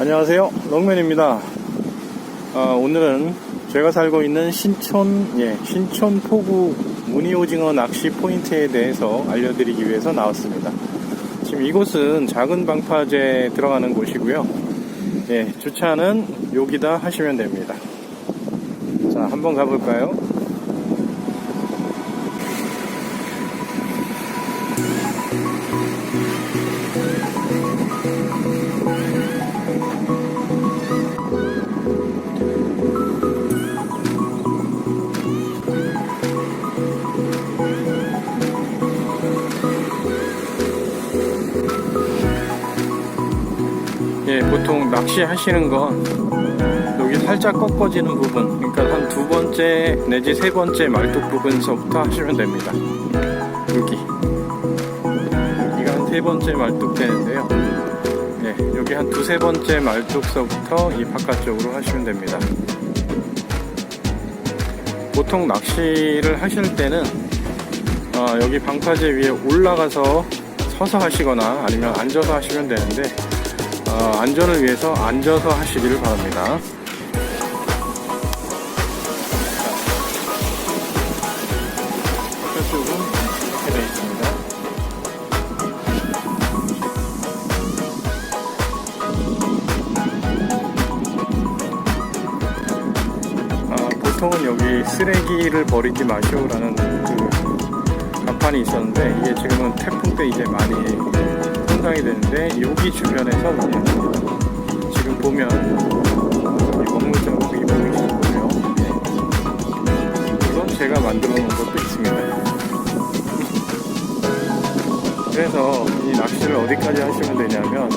안녕하세요. 롱맨입니다. 아, 오늘은 제가 살고 있는 신촌, 예, 신촌 포구 무늬오징어 낚시 포인트에 대해서 알려드리기 위해서 나왔습니다. 지금 이곳은 작은 방파제 들어가는 곳이고요. 예, 주차는 여기다 하시면 됩니다. 자, 한번 가볼까요? 예, 보통 낚시 하시는 건 여기 살짝 꺾어지는 부분, 그러니까 한 두 번째 내지 세 번째 말뚝 부분서부터 하시면 됩니다. 여기. 여기가 한 세 번째 말뚝 되는데요. 예, 여기 한 두세 번째 말뚝서부터 이 바깥쪽으로 하시면 됩니다. 보통 낚시를 하실 때는 어, 여기 방파제 위에 올라가서 서서 하시거나 아니면 앉아서 하시면 되는데 어, 안전을 위해서 앉아서 하시기를 바랍니다. 저쪽은 이렇게 되어 있습니다. 아, 보통은 여기 쓰레기를 버리지 마시오라는 그 간판이 있었는데 이게 지금은 태풍 때 이제 많이 손상이 되는데 여기 주변에서 운영합니다. 지금 보면 이 먹물 자국이 보이시고요. 예. 이건 제가 만들어 놓은 것도 있습니다. 그래서 이 낚시를 어디까지 하시면 되냐면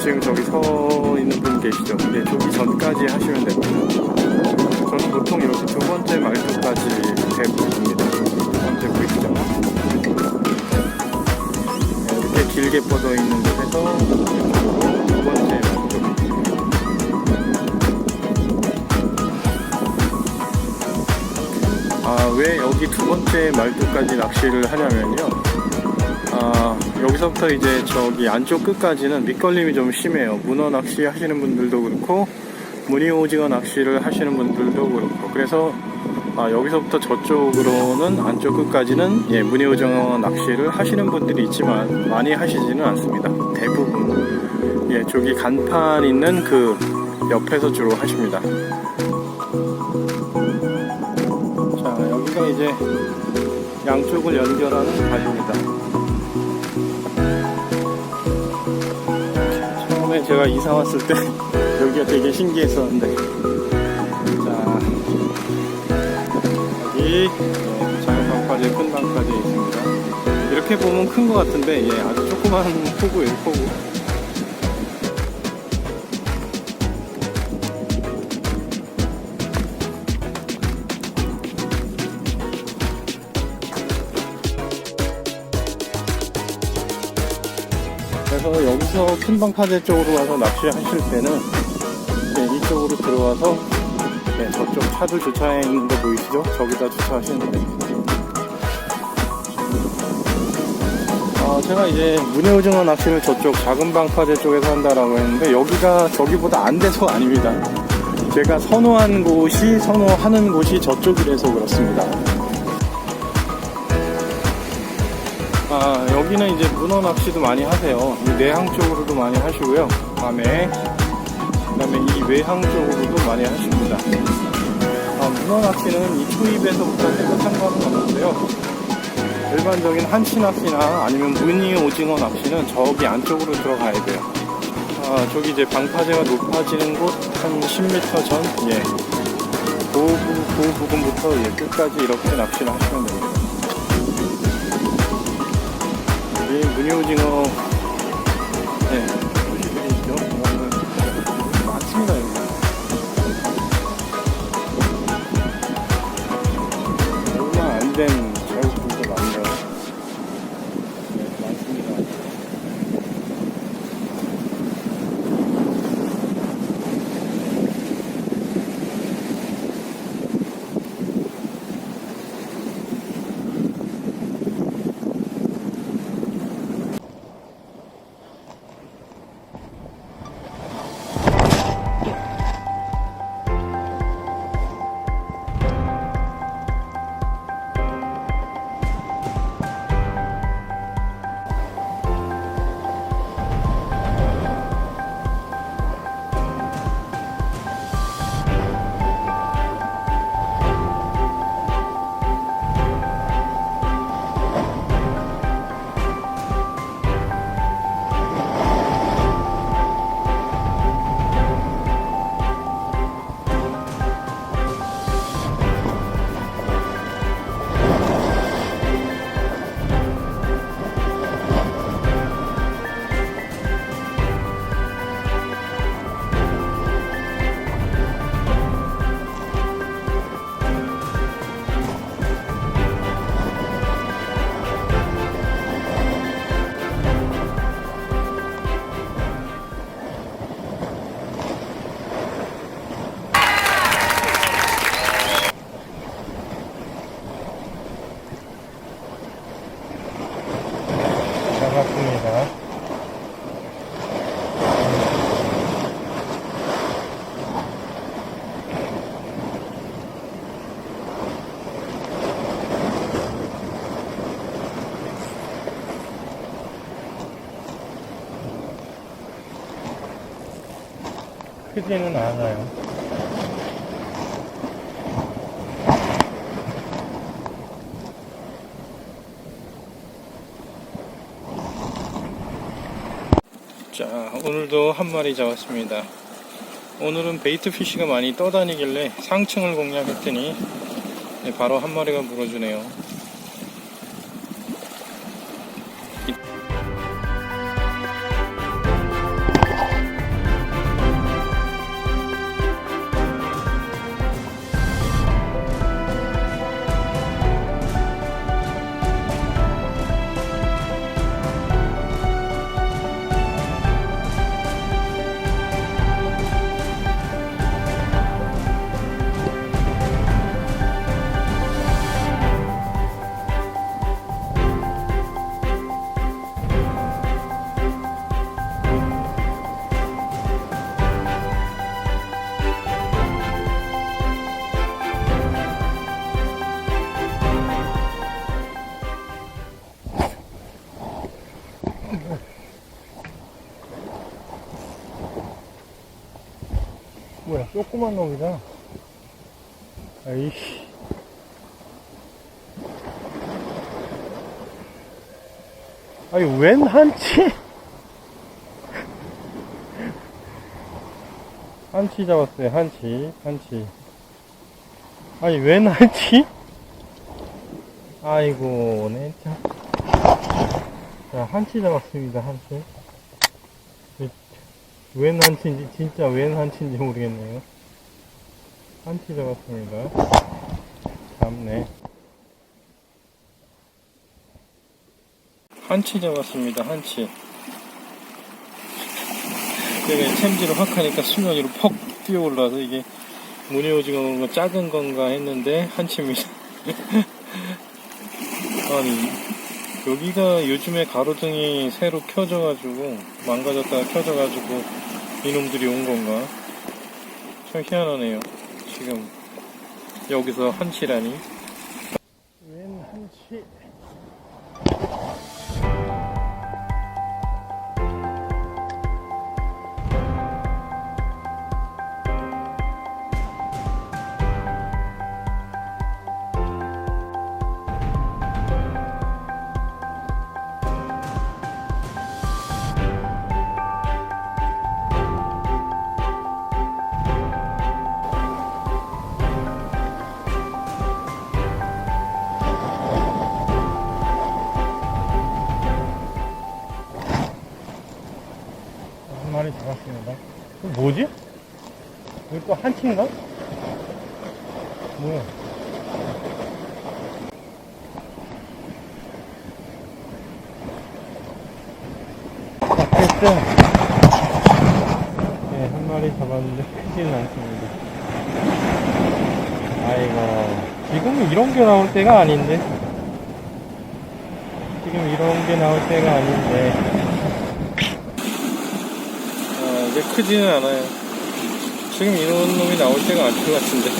지금 저기 서 있는 분 계시죠? 예, 저기 전까지 하시면 됩니다. 저는 보통 여기 두 번째 말뚝까지 대부분입니다. 두 번째 보이시죠? 길게 뻗어 있는 곳에서 두 번째 말뚝. 아, 왜 여기 두 번째 말뚝까지 낚시를 하냐면요. 아, 여기서부터 이제 저기 안쪽 끝까지는 밑걸림이 좀 심해요. 문어 낚시 하시는 분들도 그렇고, 무늬 오징어 낚시를 하시는 분들도 그렇고. 그래서, 아, 여기서부터 저쪽으로는 안쪽 끝까지는, 예, 무늬 오징어 낚시를 하시는 분들이 있지만, 많이 하시지는 않습니다. 대부분. 예, 저기 간판 있는 그 옆에서 주로 하십니다. 자, 여기가 이제 양쪽을 연결하는 다리입니다. 처음에 제가 이사 왔을 때 여기가 되게 신기했었는데 네, 작은 방파제 큰 방파제 있습니다. 이렇게 보면 큰 것 같은데 예, 아주 조그만 포구예요 포구 그래서 여기서 큰 방파제 쪽으로 와서 낚시하실 때는 네, 이쪽으로 들어와서 네, 저쪽 차들 주차해 있는 거 보이시죠? 저기다 주차하시는 됩니다. 어, 제가 이제 문해오징어 낚시를 저쪽 작은 방파제 쪽에서 한다라고 했는데 여기가 저기보다 안 돼서 아닙니다. 제가 선호한 곳이 선호하는 곳이 저쪽이라서 그렇습니다. 아, 여기는 이제 문어 낚시도 많이 하세요. 이 내항 쪽으로도 많이 하시고요. 밤에. 그 다음에 이 외항 쪽으로도 많이 하십니다. 아, 문어 낚시는 이 초입에서부터 해도 상관은 없는데요. 일반적인 한치 낚시나 아니면 무늬 오징어 낚시는 저기 안쪽으로 들어가야 돼요. 아, 저기 이제 방파제가 높아지는 곳 한 10m 전, 예. 그, 부, 그 부분부터 예, 끝까지 이렇게 낚시를 하시면 됩니다. 이 무늬 오징어 크지는 않아요. 자, 오늘도 한 마리 잡았습니다. 오늘은 베이트 피쉬가 많이 떠다니길래 상층을 공략했더니 네, 바로 한 마리가 물어주네요. 뭐야, 조그만 놈이다. 아이씨. 아니, 웬 한치? 한치 잡았어요, 한치, 한치. 아니, 웬 한치? 아이고, 네, 참. 자, 한치 잡았습니다, 한치. 웬 한치인지 진짜 웬 한치인지 모르겠네요. 한치 잡았습니다. 잡네. 한치 잡았습니다. 한치. 내가 챔질을 확 하니까 수면 위로 퍽 뛰어 올라서 이게 무늬 오징어 작은 건가 했는데 한치입니다. 아니 여기가 요즘에 가로등이 새로 켜져가지고 망가졌다가 켜져가지고 이놈들이 온 건가? 참 희한하네요. 지금 여기서 한치라니. 웬 한치? 뭐지? 이거 또 한치인가? 뭐야? 어쨌든 네, 한 마리 잡았는데 크지는 않습니다. 아이고 지금 이런 게 나올 때가 아닌데 지금 이런 게 나올 때가 아닌데 아, 이제 크지는 않아요. 지금 이런 놈이 나올 때가 아닌 것 같은데.